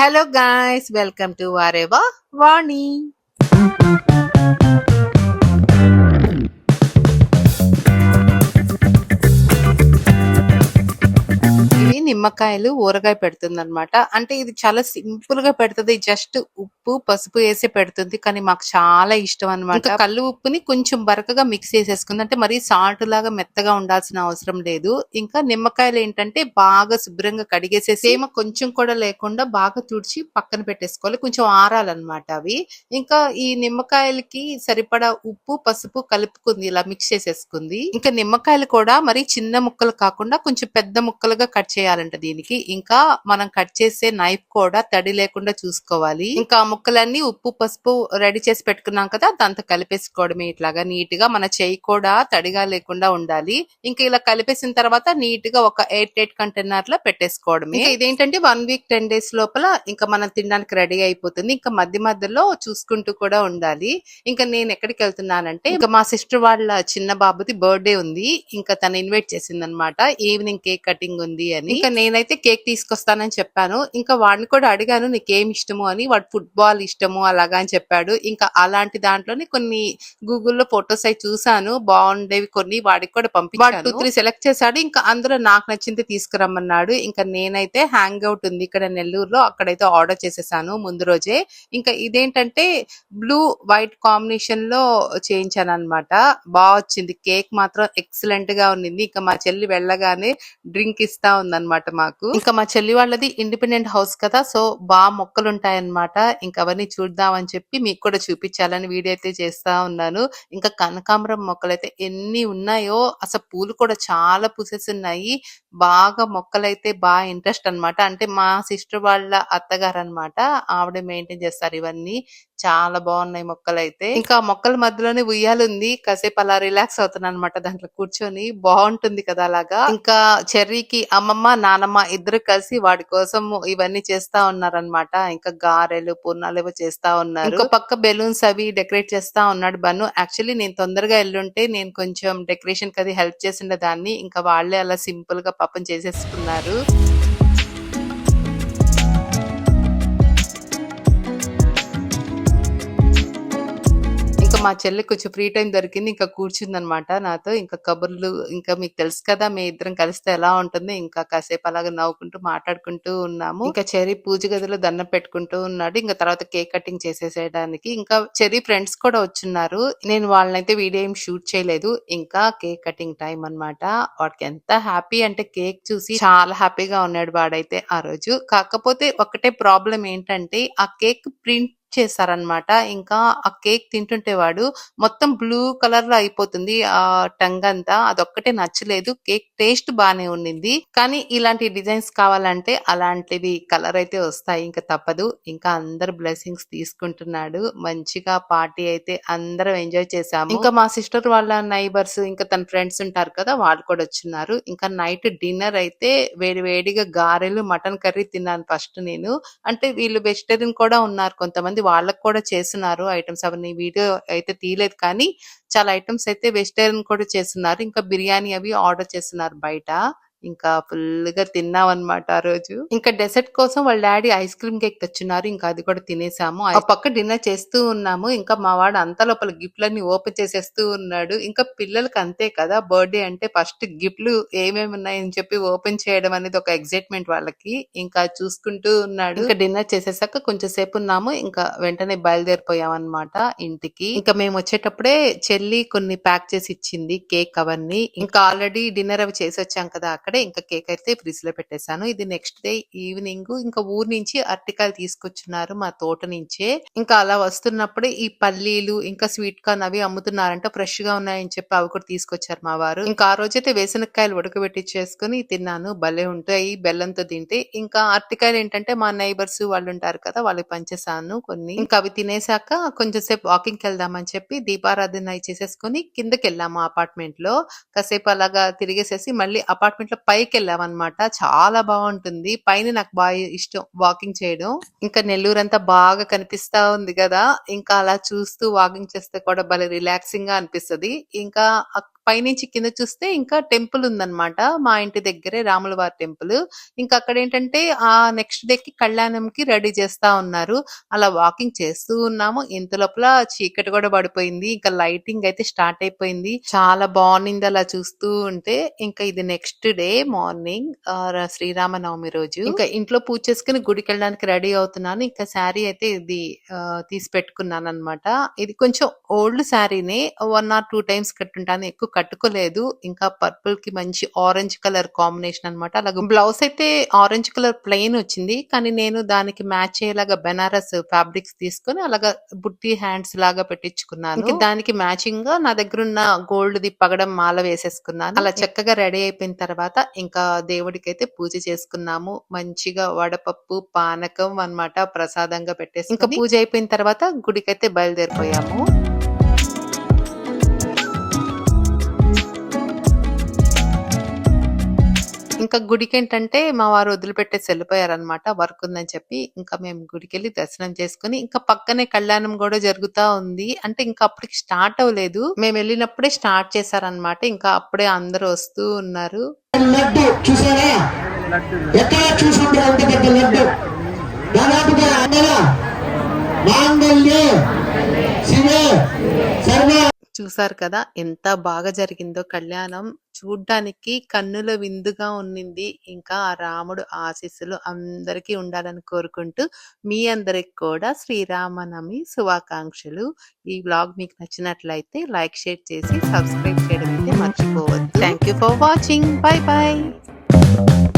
Hello guys, welcome to Areva Warning. నిమ్మకాయలు ఊరగాయ పెడుతుంది అనమాట అంటే ఇది చాలా సింపుల్గా పెడుతుంది. జస్ట్ ఉప్పు పసుపు వేసి పెడుతుంది. కానీ మాకు చాలా ఇష్టం అనమాట కళ్ళు ఉప్పుని కొంచెం బరకగా మిక్స్ చేసేసుకుంది. అంటే మరీ సాల్ట్ లాగా మెత్తగా ఉండాల్సిన అవసరం లేదు. ఇంకా నిమ్మకాయలు ఏంటంటే బాగా శుభ్రంగా కడిగేసేసి ఏమో కొంచెం కూడా లేకుండా బాగా తుడిచి పక్కన పెట్టేసుకోవాలి. కొంచెం ఆరాలన్నమాట అవి. ఇంకా ఈ నిమ్మకాయలకి సరిపడా ఉప్పు పసుపు కలుపుకుంది. ఇలా మిక్స్ చేసేసుకుంది. ఇంకా నిమ్మకాయలు కూడా మరి చిన్న ముక్కలు కాకుండా కొంచెం పెద్ద ముక్కలుగా కట్ చేయాలంట దీనికి. ఇంకా మనం కట్ చేసే నైఫ్ కూడా తడి లేకుండా చూసుకోవాలి. ఇంకా ముక్కలన్నీ ఉప్పు పసుపు రెడీ చేసి పెట్టుకున్నాం కదా దాంతో కలిపేసుకోవడమే ఇట్లాగా. నీట్గా మన చేయి కూడా తడిగా లేకుండా ఉండాలి. ఇంకా ఇలా కలిపేసిన తర్వాత నీట్గా ఒక ఎయిట్ ఎయిట్ కంటైనర్లో పెట్టేసుకోవడమే. ఇదేంటంటే వన్ వీక్ టెన్ డేస్ లోపల ఇంకా మనం తినడానికి రెడీ అయిపోతుంది. ఇంకా మధ్య మధ్యలో చూసుకుంటూ కూడా ఉండాలి. ఇంకా నేను ఎక్కడికి వెళ్తున్నానంటే ఇంకా మా సిస్టర్ వాళ్ళ చిన్న బాబుది బర్త్డే ఉంది. ఇంకా తను ఇన్వైట్ చేసింది అనమాట ఈవినింగ్ కేక్ కటింగ్ ఉంది అని. ఇంకా నేనైతే కేక్ తీసుకొస్తానని చెప్పాను. ఇంకా వాడిని కూడా అడిగాను నీకేం ఇష్టము? అని. వాడు ఫుట్బాల్ ఇష్టము అలాగా అని చెప్పాడు. ఇంకా అలాంటి దాంట్లోనే కొన్ని గూగుల్లో ఫొటోస్ అయి చూసాను బాగుండేవి కొన్ని వాడికి కూడా పంపించాను. టూ త్రీ సెలెక్ట్ చేశాడు. ఇంకా అందులో నాకు నచ్చింది తీసుకురమ్మన్నాడు. ఇంకా నేనైతే హ్యాంగ్ అవుట్ ఉంది ఇక్కడ నెల్లూరులో. అక్కడైతే ఆర్డర్ చేసేసాను ముందు రోజే. ఇంకా ఇదేంటంటే బ్లూ వైట్ కాంబినేషన్లో చేయించాను అనమాట బాగా వచ్చింది. కేక్ మాత్రం ఎక్సలెంట్గా ఉండింది ఇంకా మా చెల్లి వెళ్ళగానే డ్రింక్ ఇస్తా ఉందన్నమాట. మాకు. ఇంకా మా చెల్లి వాళ్ళది ఇండిపెండెంట్ హౌస్ కదా సో బాగా మొక్కలు ఉంటాయన్నమాట ఇంకా అవన్నీ చూద్దామని చెప్పి మీకు కూడా చూపించాలని వీడియో అయితే చేస్తా ఉన్నాను. ఇంకా కనకాంబరం మొక్కలు అయితే ఎన్ని ఉన్నాయో అసలు పూలు కూడా చాలా పూసేసి ఉన్నాయి బాగా మొక్కలైతే బాగా ఇంట్రెస్ట్ అన్నమాట. అంటే మా సిస్టర్ వాళ్ళ అత్తగారు అన్నమాట ఆవిడ మెయింటైన్ చేస్తారు ఇవన్నీ. చాలా బాగున్నాయి మొక్కలైతే. ఇంకా మొక్కల మధ్యలోనే ఉయ్యాలుంది. కాసేపు అలా రిలాక్స్ అవుతున్నాను అనమాట దాంట్లో కూర్చొని. బాగుంటుంది కదా అలాగా. ఇంకా చెర్రీకి అమ్మమ్మ నానమ్మ ఇద్దరు కలిసి వాడి కోసం ఇవన్నీ చేస్తా ఉన్నారనమాట ఇంకా గారెలు పూర్ణాలు ఏవో చేస్తా ఉన్నారు. ఇంకో పక్క బెలూన్స్ అవి డెకరేట్ చేస్తా ఉన్నాడు బన్ను. యాక్చువల్లీ నేను తొందరగా ఎల్లుంటే నేను కొంచెం డెకరేషన్కి అది హెల్ప్ చేసిండే దాన్ని ఇంకా వాళ్ళే అలా సింపుల్గా పాపం చేసేసుకున్నారు. మా చెల్లి కొంచెం ఫ్రీ టైం దొరికింది ఇంకా కూర్చుందనమాట నాతో. ఇంకా కబుర్లు ఇంకా మీకు తెలుసు కదా మీ ఇద్దరం కలిస్తే ఎలా ఉంటుంది. ఇంకా కాసేపు అలాగా నవ్వుకుంటూ మాట్లాడుకుంటూ ఉన్నాము. ఇంకా చెర్రీ పూజ గదిలో దండం పెట్టుకుంటూ ఉన్నాడు. ఇంకా తర్వాత కేక్ కటింగ్ చేసేసేయడానికి ఇంకా చెర్రీ ఫ్రెండ్స్ కూడా వచ్చున్నారు. నేను వాళ్ళనైతే వీడియో ఏం షూట్ చేయలేదు. ఇంకా కేక్ కటింగ్ టైం అన్నమాట. వాడికి ఎంత హ్యాపీ అంటే కేక్ చూసి చాలా హ్యాపీగా ఉన్నాడు వాడైతే ఆ రోజు. కాకపోతే ఒకటే ప్రాబ్లం ఏంటంటే ఆ కేక్ ప్రింట్ చేశారనమాట ఇంకా ఆ కేక్ తింటుంటే వాడు మొత్తం బ్లూ కలర్లో అయిపోతుంది ఆ టంగ్ అంతా. అదొక్కటే నచ్చలేదు. కేక్ టేస్ట్ బానే ఉండింది. కానీ ఇలాంటి డిజైన్స్ కావాలంటే అలాంటివి కలర్ అయితే వస్తాయి. ఇంకా తప్పదు. ఇంకా అందరు బ్లెస్సింగ్స్ తీసుకుంటున్నాడు. మంచిగా పార్టీ అయితే అందరం ఎంజాయ్ చేసాము ఇంకా మా సిస్టర్ వాళ్ళ నైబర్స్ ఇంకా తన ఫ్రెండ్స్ ఉంటారు కదా వాళ్ళు కూడా వచ్చిన్నారు ఇంకా నైట్ డిన్నర్ అయితే వేడి వేడిగా గారెలు మటన్ కర్రీ తిన్నాను ఫస్ట్ నేను. అంటే వీళ్ళు వెజిటేరియన్ కూడా ఉన్నారు కొంతమంది వాళ్ళకి కూడా చేస్తున్నారు ఐటమ్స్. అవన్నీ వీడియో అయితే తీయలేదు కానీ చాలా ఐటమ్స్ అయితే వెజిటేరియన్ కూడా చేస్తున్నారు. ఇంకా బిర్యానీ అవి ఆర్డర్ చేస్తున్నారు బయట. ఇంకా ఫుల్గా తిన్నాం ఆ రోజు. ఇంకా డెసర్ట్ కోసం వాళ్ళ డాడీ ఐస్ క్రీమ్ కేక్ తెచ్చున్నారు. ఇంకా అది కూడా తినేసాము. ఆ పక్క డిన్నర్ చేస్తూ ఉన్నాము. ఇంకా మా వాడు అంత లోపల గిఫ్ట్లన్నీ ఓపెన్ చేసేస్తూ ఉన్నాడు. ఇంకా పిల్లలకి అంతే కదా. బర్త్డే అంటే ఫస్ట్ గిఫ్ట్లు ఏమేమి ఉన్నాయని చెప్పి ఓపెన్ చేయడం అనేది ఒక ఎగ్జైట్మెంట్ వాళ్ళకి. ఇంకా చూసుకుంటూ ఉన్నాడు. ఇంకా డిన్నర్ చేసేసాక కొంచెం సేపు ఉన్నాము. ఇంకా వెంటనే బయలుదేరిపోయాం అనమాట ఇంటికి. ఇంకా మేము వచ్చేటప్పుడే చెల్లి కొన్ని ప్యాక్ చేసి ఇచ్చింది కేక్ అవన్నీ. ఇంకా ఆల్రెడీ డిన్నర్ అవి చేసి వచ్చాం కదా ఇంకా కేక్ అయితే ఫ్రిడ్జ్లో పెట్టేశాను. ఇది నెక్స్ట్ డే ఈవినింగ్ ఇంకా ఊరు నుంచి అరటికాయలు తీసుకొచ్చున్నారు మా తోట నుంచే. ఇంకా అలా వస్తున్నప్పుడు ఈ పల్లీలు ఇంకా స్వీట్ కార్న్ అవి అమ్ముతున్నారంట ఫ్రెష్గా ఉన్నాయని చెప్పి అవి కూడా తీసుకొచ్చారు మా వారు. ఇంకా ఆ రోజైతే వేసనకాయలు ఉడకబెట్టి చేసుకుని తిన్నాను. భలే ఉంటాయి బెల్లంతో తింటే. ఇంకా అరటికాయలు ఏంటంటే మా నైబర్స్ వాళ్ళు ఉంటారు కదా వాళ్ళకి పంచేసాను కొన్ని. ఇంకా అవి తినేసాక కొంచెం సేపు వాకింగ్కి వెళ్దామని చెప్పి దీపారాధన చేసేసుకుని కిందకి వెళ్ళాము అపార్ట్మెంట్లో కాసేపు అలాగా తిరిగేసేసి మళ్ళీ అపార్ట్మెంట్లో పైకి వెళ్ళాం అనమాట చాలా బాగుంటుంది పైన నాకు బాగా ఇష్టం వాకింగ్ చేయడం. ఇంకా నెల్లూరు అంతా బాగా కనిపిస్తా ఉంది కదా. ఇంకా అలా చూస్తూ వాకింగ్ చేస్తే కూడా భలే రిలాక్సింగ్గా అనిపిస్తది. ఇంకా పైనుంచి కింద చూస్తే ఇంకా టెంపుల్ ఉందన్నమాట. మా ఇంటి దగ్గరే రాములవారి టెంపుల్. ఇంకా అక్కడ ఏంటంటే ఆ నెక్స్ట్ డేకి కళ్యాణంకి రెడీ చేస్తా ఉన్నారు. అలా వాకింగ్ చేస్తూ ఉన్నాము. ఇంత లోపల చీకటి కూడా పడిపోయింది. ఇంకా లైటింగ్ అయితే స్టార్ట్ అయిపోయింది. చాలా బాగుంది అలా చూస్తూ ఉంటే. ఇంకా ఇది నెక్స్ట్ డే మార్నింగ్ ఆహ్, శ్రీరామనవమి రోజు. ఇంకా ఇంట్లో పూజ చేసుకుని గుడికి వెళ్ళడానికి రెడీ అవుతున్నాను. ఇంకా శారీ అయితే ఇది తీసి తీసి పెట్టుకున్నానన్నమాట. ఇది కొంచెం ఓల్డ్ శారీనే. వన్ ఆర్ టూ టైమ్స్ కట్టుంటాను. ఎక్కువ కట్టుకోలేదు. ఇంకా పర్పుల్‌కి మంచి ఆరెంజ్ కలర్ కాంబినేషన్ అన్నమాట. అలాగే బ్లౌజ్ అయితే ఆరెంజ్ కలర్ ప్లెయిన్ వచ్చింది. కానీ నేను దానికి మ్యాచ్ అయ్యేలాగా బెనారస్ ఫ్యాబ్రిక్స్ తీసుకొని అలాగా బుట్టి హ్యాండ్స్ లాగా పెట్టించుకున్నాను. దానికి మ్యాచింగ్‌గా నా దగ్గరున్న గోల్డ్‌ది పగడం మాల వేసేసుకున్నాను. అలా చక్కగా రెడీ అయిపోయిన తర్వాత ఇంకా దేవుడికైతే పూజ చేసుకున్నాము. మంచిగా వడపప్పు, పానకం అన్నమాట ప్రసాదంగా పెట్టేసి ఇంకా పూజ అయిపోయిన తర్వాత గుడికైతే బయలుదేరిపోయాము. ఇంకా గుడికి ఏంటంటే మా వారు వదిలిపెట్టేసి వెళ్ళిపోయారన్నమాట. వర్క్ ఉందని చెప్పి. ఇంకా మేము గుడికెళ్ళి దర్శనం చేసుకొని ఇంకా పక్కనే కళ్యాణం కూడా జరుగుతా ఉంది. అంటే ఇంకా అప్పటికి స్టార్ట్ అవ్వలేదు. మేము వెళ్ళినప్పుడే స్టార్ట్ చేశారనమాట ఇంకా అప్పుడే అందరూ వస్తూ ఉన్నారు. లడ్డు చూసారా ఎక్కడ చూసుంటారు అంత పెద్ద లడ్డు దాదాపుగా సర్వ చూసారు కదా ఎంత బాగా జరిగిందో కళ్యాణం. చూడ్డానికి కన్నుల విందుగా ఉన్నింది. ఇంకా ఆ రాముడు ఆశీస్సులు అందరికీ ఉండాలని కోరుకుంటూ మీ అందరికి కూడా శ్రీరామనవమి శుభాకాంక్షలు. ఈ బ్లాగ్ మీకు నచ్చినట్లయితే లైక్, షేర్ చేసి సబ్స్క్రైబ్ చేయడం అయితే మర్చిపోవద్దు. Thank you for watching. Bye bye.